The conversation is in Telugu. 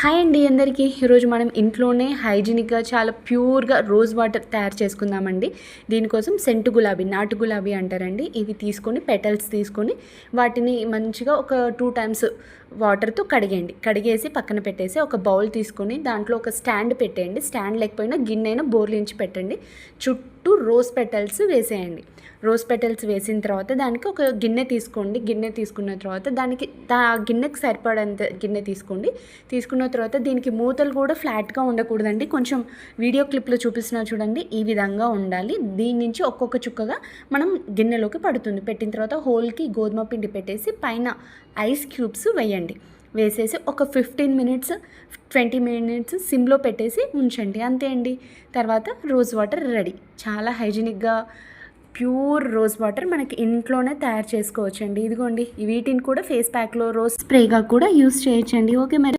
హాయ్ అండి అందరికీ. ఈరోజు మనం ఇంట్లోనే హైజీనిక్గా చాలా ప్యూర్గా రోజ్ వాటర్ తయారు చేసుకుందామండి. దీనికోసం సెంటు గులాబీ నాటు గులాబీ అంటారండి. ఇవి తీసుకొని పెటల్స్ తీసుకొని వాటిని మంచిగా ఒక టూ టైమ్స్ వాటర్తో కడిగేయండి. కడిగేసి పక్కన పెట్టేసి ఒక బౌల్ తీసుకొని దాంట్లో ఒక స్టాండ్ పెట్టేయండి. స్టాండ్ లేకపోయినా గిన్నె అయినా బోర్లించి పెట్టండి. చుట్టూ రోజ్ పెటల్స్ వేసేయండి. రోజ్ పెటల్స్ వేసిన తర్వాత దానికి ఒక గిన్నె తీసుకోండి. గిన్నె తీసుకున్న తర్వాత దానికి దా గిన్నెకి సరిపడంత గిన్నె తీసుకోండి. తీసుకున్న తర్వాత దీనికి మూతలు కూడా ఫ్లాట్గా ఉండకూడదండి. కొంచెం వీడియో క్లిప్లో చూపిస్తున్నా చూడండి. ఈ విధంగా ఉండాలి. దీని నుంచి ఒక్కొక్క చుక్కగా మనం గిన్నెలోకి పడుతుంది. పెట్టిన తర్వాత హోల్కి గోధుమ పిండి పెట్టేసి పైన ఐస్ క్యూబ్స్ వేయండి. వేసేసి ఒక ఫిఫ్టీన్ మినిట్స్ ట్వంటీ మినిట్స్ సిమ్లో పెట్టేసి ఉంచండి. అంతే అండి. తర్వాత రోజ్ వాటర్ రెడీ. చాలా హైజీనిక్గా ప్యూర్ రోజ్ వాటర్ మనకి ఇంట్లోనే తయారు చేసుకోవచ్చండి. ఇదిగోండి. వీటిని కూడా ఫేస్ ప్యాక్లో రోజ్ స్ప్రేగా కూడా యూస్ చేయొచ్చండి. ఓకే మరి.